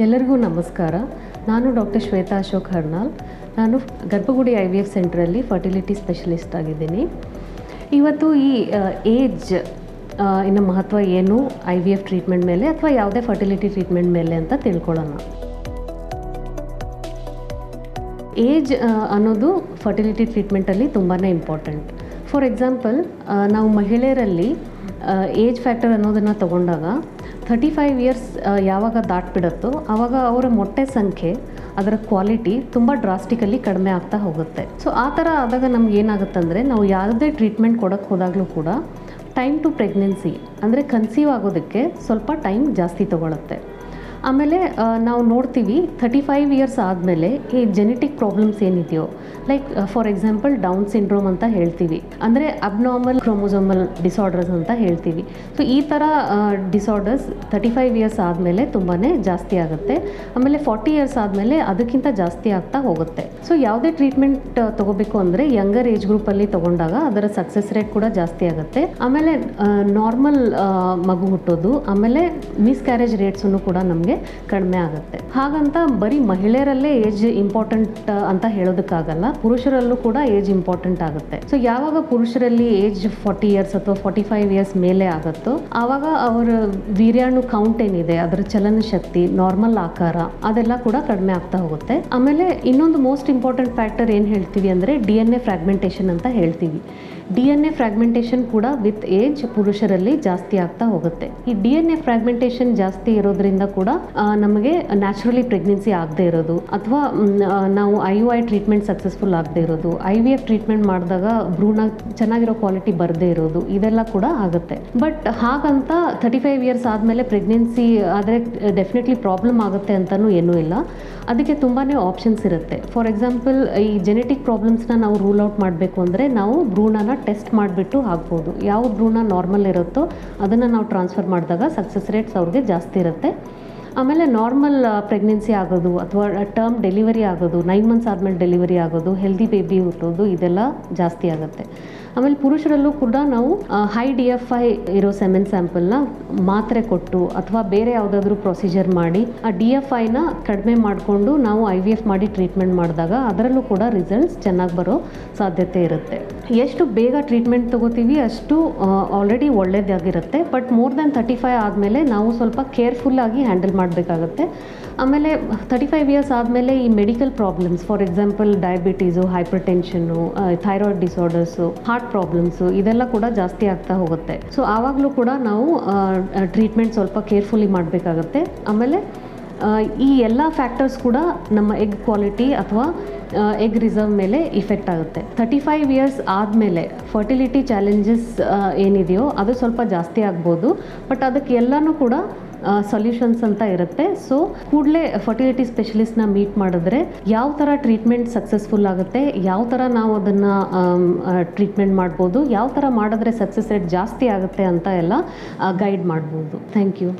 ಎಲ್ಲರಿಗೂ ನಮಸ್ಕಾರ. ನಾನು ಡಾಕ್ಟರ್ ಶ್ವೇತಾ ಅಶೋಕ್ ಹರ್ನಾಲ್. ನಾನು ಗರ್ಭಗುಡಿ ಐ ವಿ ಎಫ್ ಸೆಂಟ್ರಲ್ಲಿ ಫರ್ಟಿಲಿಟಿ ಸ್ಪೆಷಲಿಸ್ಟ್ ಆಗಿದ್ದೀನಿ. ಇವತ್ತು ಈ ಏಜ್ ಇನ್ನ ಮಹತ್ವ ಏನು ಐ ವಿ ಎಫ್ ಟ್ರೀಟ್ಮೆಂಟ್ ಮೇಲೆ ಅಥವಾ ಯಾವುದೇ ಫರ್ಟಿಲಿಟಿ ಟ್ರೀಟ್ಮೆಂಟ್ ಮೇಲೆ ಅಂತ ತಿಳ್ಕೊಳ್ಳೋಣ. ಏಜ್ ಅನ್ನೋದು ಫರ್ಟಿಲಿಟಿ ಟ್ರೀಟ್ಮೆಂಟಲ್ಲಿ ತುಂಬಾ ಇಂಪಾರ್ಟೆಂಟ್. ಫಾರ್ ಎಕ್ಸಾಂಪಲ್ ನಾವು ಮಹಿಳೆಯರಲ್ಲಿ ಏಜ್ ಫ್ಯಾಕ್ಟರ್ ಅನ್ನೋದನ್ನು ತಗೊಂಡಾಗ ಥರ್ಟಿ ಫೈವ್ ಇಯರ್ಸ್ ಯಾವಾಗ ದಾಟ್ಬಿಡುತ್ತೋ ಆವಾಗ ಅವರ ಮೊಟ್ಟೆ ಸಂಖ್ಯೆ, ಅದರ ಕ್ವಾಲಿಟಿ ತುಂಬ ಡ್ರಾಸ್ಟಿಕಲಿ ಕಡಿಮೆ ಆಗ್ತಾ ಹೋಗುತ್ತೆ. ಸೊ ಆ ಥರ ಆದಾಗ ನಮ್ಗೆ ಏನಾಗುತ್ತೆ ಅಂದರೆ ನಾವು ಯಾವುದೇ ಟ್ರೀಟ್ಮೆಂಟ್ ಕೊಡೋಕ್ಕೆ ಹೋದಾಗಲೂ ಕೂಡ ಟೈಮ್ ಟು ಪ್ರೆಗ್ನೆನ್ಸಿ ಅಂದರೆ ಕನ್ಸೀವ್ ಆಗೋದಕ್ಕೆ ಸ್ವಲ್ಪ ಟೈಮ್ ಜಾಸ್ತಿ ತಗೊಳುತ್ತೆ. ಆಮೇಲೆ ನಾವು ನೋಡ್ತೀವಿ ಥರ್ಟಿ ಫೈವ್ ಇಯರ್ಸ್ ಆದಮೇಲೆ ಈ ಜೆನೆಟಿಕ್ ಪ್ರಾಬ್ಲಮ್ಸ್ ಏನಿದೆಯೋ. Like for example Down syndrome ಅಂತ ಹೇಳ್ತೀವಿ. ಅಂದರೆ ಅಬ್ನಾರ್ಮಲ್ ಕ್ರೋಮೋಸೋಮಲ್ ಡಿಸಾರ್ಡರ್ಸ್ ಅಂತ ಹೇಳ್ತೀವಿ. ಸೊ ಈ ಥರ ಡಿಸಾರ್ಡರ್ಸ್ ತರ್ಟಿ ಫೈವ್ ಇಯರ್ಸ್ ಆದಮೇಲೆ ತುಂಬಾ ಜಾಸ್ತಿ ಆಗುತ್ತೆ. ಆಮೇಲೆ ಫಾರ್ಟಿ ಇಯರ್ಸ್ ಆದಮೇಲೆ ಅದಕ್ಕಿಂತ ಜಾಸ್ತಿ ಆಗ್ತಾ ಹೋಗುತ್ತೆ. ಸೊ ಯಾವುದೇ ಟ್ರೀಟ್ಮೆಂಟ್ ತಗೋಬೇಕು ಅಂದರೆ ಯಂಗರ್ ಏಜ್ ಗ್ರೂಪಲ್ಲಿ ತಗೊಂಡಾಗ ಅದರ ಸಕ್ಸಸ್ ರೇಟ್ ಕೂಡ ಜಾಸ್ತಿ ಆಗುತ್ತೆ. ಆಮೇಲೆ ನಾರ್ಮಲ್ ಮಗು ಹುಟ್ಟೋದು, ಆಮೇಲೆ ಮಿಸ್ ಕ್ಯಾರೇಜ್ ರೇಟ್ಸನ್ನು ಕೂಡ ನಮಗೆ ಕಡಿಮೆ ಆಗುತ್ತೆ. ಹಾಗಂತ ಬರೀ ಮಹಿಳೆಯರಲ್ಲೇ ಏಜ್ ಇಂಪಾರ್ಟೆಂಟ್ ಅಂತ ಹೇಳೋದಕ್ಕಾಗಲ್ಲ. ಪುರುಷರಲ್ಲೂ ಕೂಡ ಏಜ್ ಇಂಪಾರ್ಟೆಂಟ್ ಆಗುತ್ತೆ. ಸೊ ಯಾವಾಗ ಪುರುಷರಲ್ಲಿ ಏಜ್ ಫಾರ್ಟಿ ಇಯರ್ಸ್ ಅಥವಾ ಫಾರ್ಟಿ ಫೈವ್ ಇಯರ್ಸ್ ಮೇಲೆ ಆಗುತ್ತೋ, ಆವಾಗ ಅವರ ವೀರ್ಯಾಣು ಕೌಂಟ್ ಏನಿದೆ, ಅದರ ಚಲನ ಶಕ್ತಿ ನಾರ್ಮಲ್ ಆಕಾರ, ಅದೆಲ್ಲ ಕೂಡ ಕಡಿಮೆ ಆಗ್ತಾ ಹೋಗುತ್ತೆ. ಆಮೇಲೆ ಇನ್ನೊಂದು ಮೋಸ್ಟ್ ಇಂಪಾರ್ಟೆಂಟ್ ಫ್ಯಾಕ್ಟರ್ ಏನು ಹೇಳ್ತೀವಿ ಅಂದರೆ ಡಿ ಎನ್ ಎ ಫ್ರಾಗ್ಮೆಂಟೇಷನ್ ಅಂತ ಹೇಳ್ತೀವಿ. ಡಿ ಎನ್ ಎ ಫ್ರಾಗ್ಮೆಂಟೇಷನ್ ಕೂಡ ವಿತ್ ಏಜ್ ಪುರುಷರಲ್ಲಿ ಜಾಸ್ತಿ ಆಗ್ತಾ ಹೋಗುತ್ತೆ. ಈ ಡಿ ಎನ್ ಎ ಫ್ರಾಗ್ಮೆಂಟೇಷನ್ ಜಾಸ್ತಿ ಇರೋದ್ರಿಂದ ಕೂಡ ನಮಗೆ ನ್ಯಾಚುರಲಿ ಪ್ರೆಗ್ನೆನ್ಸಿ ಆಗದೆ ಇರೋದು ಅಥವಾ ನಾವು I U I treatment successful ಆಗದೆ ಇರೋದು ಐ ವಿ ಎಫ್ ಟ್ರೀಟ್ಮೆಂಟ್ ಮಾಡಿದಾಗ ಭ್ರೂಣ ಚೆನ್ನಾಗಿರೋ ಕ್ವಾಲಿಟಿ ಬರದೇ ಇರೋದು, ಇದೆಲ್ಲ ಕೂಡ ಆಗುತ್ತೆ. ಬಟ್ ಹಾಗಂತ ತರ್ಟಿ ಫೈವ್ ಇಯರ್ಸ್ ಆದಮೇಲೆ ಪ್ರೆಗ್ನೆನ್ಸಿ ಆದರೆ ಡೆಫಿನೆಟ್ಲಿ ಪ್ರಾಬ್ಲಮ್ ಆಗುತ್ತೆ ಅಂತಲೂ ಏನೂ ಇಲ್ಲ. ಅದಕ್ಕೆ ತುಂಬಾ ಆಪ್ಷನ್ಸ್ ಇರುತ್ತೆ. ಫಾರ್ ಎಕ್ಸಾಂಪಲ್ ಈ ಜೆನೆಟಿಕ್ ಪ್ರಾಬ್ಲಮ್ಸ್ನ ನಾವು ರೂಲ್ ಔಟ್ ಮಾಡಬೇಕು ಅಂದರೆ ನಾವು ಭ್ರೂಣನ ಟೆಸ್ಟ್ ಮಾಡಿಬಿಟ್ಟು ಹಾಕ್ಬೋದು. ಯಾವ ಭ್ರೂಣ ನಾರ್ಮಲ್ ಇರುತ್ತೋ ಅದನ್ನು ನಾವು ಟ್ರಾನ್ಸ್ಫರ್ ಮಾಡಿದಾಗ ಸಕ್ಸಸ್ ರೇಟ್ಸ್ ಅವ್ರಿಗೆ ಜಾಸ್ತಿ ಇರುತ್ತೆ. ಆಮೇಲೆ ನಾರ್ಮಲ್ ಪ್ರೆಗ್ನೆನ್ಸಿ ಆಗೋದು ಅಥವಾ ಟರ್ಮ್ ಡೆಲಿವರಿ ಆಗೋದು ನೈನ್ ಮಂತ್ಸ್ ಆದಮೇಲೆ ಡೆಲಿವರಿ ಆಗೋದು ಹೆಲ್ದಿ ಬೇಬಿ ಹುಟ್ಟೋದು, ಇದೆಲ್ಲ ಜಾಸ್ತಿ ಆಗುತ್ತೆ. ಆಮೇಲೆ ಪುರುಷರಲ್ಲೂ ಕೂಡ ನಾವು ಹೈ ಡಿ ಎಫ್ ಐ ಇರೋ ಸೆಮೆನ್ ಸ್ಯಾಂಪಲ್ನ ಮಾತ್ರೆ ಕೊಟ್ಟು ಅಥವಾ ಬೇರೆ ಯಾವುದಾದ್ರೂ ಪ್ರೊಸೀಜರ್ ಮಾಡಿ, ಆ ಡಿ ಎಫ್ ಐನ ಕಡಿಮೆ ಮಾಡಿಕೊಂಡು ನಾವು ಐ ವಿ ಎಫ್ ಮಾಡಿ ಟ್ರೀಟ್ಮೆಂಟ್ ಮಾಡಿದಾಗ ಅದರಲ್ಲೂ ಕೂಡ ರಿಸಲ್ಟ್ಸ್ ಚೆನ್ನಾಗಿ ಬರೋ ಸಾಧ್ಯತೆ ಇರುತ್ತೆ. ಎಷ್ಟು ಬೇಗ ಟ್ರೀಟ್ಮೆಂಟ್ ತಗೋತೀವಿ ಅಷ್ಟು already ಒಳ್ಳೇದಾಗಿರುತ್ತೆ. But more than thirty five ಆದಮೇಲೆ ನಾವು ಸ್ವಲ್ಪ ಕೇರ್ಫುಲ್ಲಾಗಿ ಹ್ಯಾಂಡಲ್ ಮಾಡಬೇಕಾಗುತ್ತೆ. ಆಮೇಲೆ ತರ್ಟಿ ಫೈವ್ ಇಯರ್ಸ್ ಆದಮೇಲೆ ಈ medical problems for example diabetes hypertension thyroid disorders heart problems ಇದೆಲ್ಲ ಕೂಡ ಜಾಸ್ತಿ ಆಗ್ತಾ ಹೋಗುತ್ತೆ. ಸೊ ಆವಾಗಲೂ ಕೂಡ ನಾವು ಟ್ರೀಟ್ಮೆಂಟ್ ಸ್ವಲ್ಪ ಕೇರ್ಫುಲ್ಲಿ ಮಾಡಬೇಕಾಗತ್ತೆ. ಆಮೇಲೆ ಈ ಎಲ್ಲ ಫ್ಯಾಕ್ಟರ್ಸ್ ಕೂಡ ನಮ್ಮ ಎಗ್ ಕ್ವಾಲಿಟಿ ಅಥವಾ ಎಗ್ ರಿಸರ್ವ್ ಮೇಲೆ ಇಫೆಕ್ಟ್ ಆಗುತ್ತೆ. ತರ್ಟಿ ಫೈವ್ ಇಯರ್ಸ್ ಆದಮೇಲೆ ಫರ್ಟಿಲಿಟಿ ಚಾಲೆಂಜಸ್ ಏನಿದೆಯೋ ಅದು ಸ್ವಲ್ಪ ಜಾಸ್ತಿ ಆಗ್ಬೋದು. ಬಟ್ ಅದಕ್ಕೆ ಎಲ್ಲನೂ ಕೂಡ ಸೊಲ್ಯೂಷನ್ಸ್ ಅಂತ ಇರುತ್ತೆ. ಸೊ ಕೂಡಲೇ ಫರ್ಟಿಲಿಟಿ ಸ್ಪೆಷಲಿಸ್ಟ್ನ ಮೀಟ್ ಮಾಡಿದ್ರೆ ಯಾವ ಥರ ಟ್ರೀಟ್ಮೆಂಟ್ ಸಕ್ಸಸ್ಫುಲ್ ಆಗುತ್ತೆ, ಯಾವ ಥರ ನಾವು ಅದನ್ನು ಟ್ರೀಟ್ಮೆಂಟ್ ಮಾಡ್ಬೋದು, ಯಾವ ಥರ ಮಾಡಿದ್ರೆ ಸಕ್ಸಸ್ ರೇಟ್ ಜಾಸ್ತಿ ಆಗುತ್ತೆ ಅಂತ ಎಲ್ಲ ಗೈಡ್ ಮಾಡ್ಬೋದು. Thank you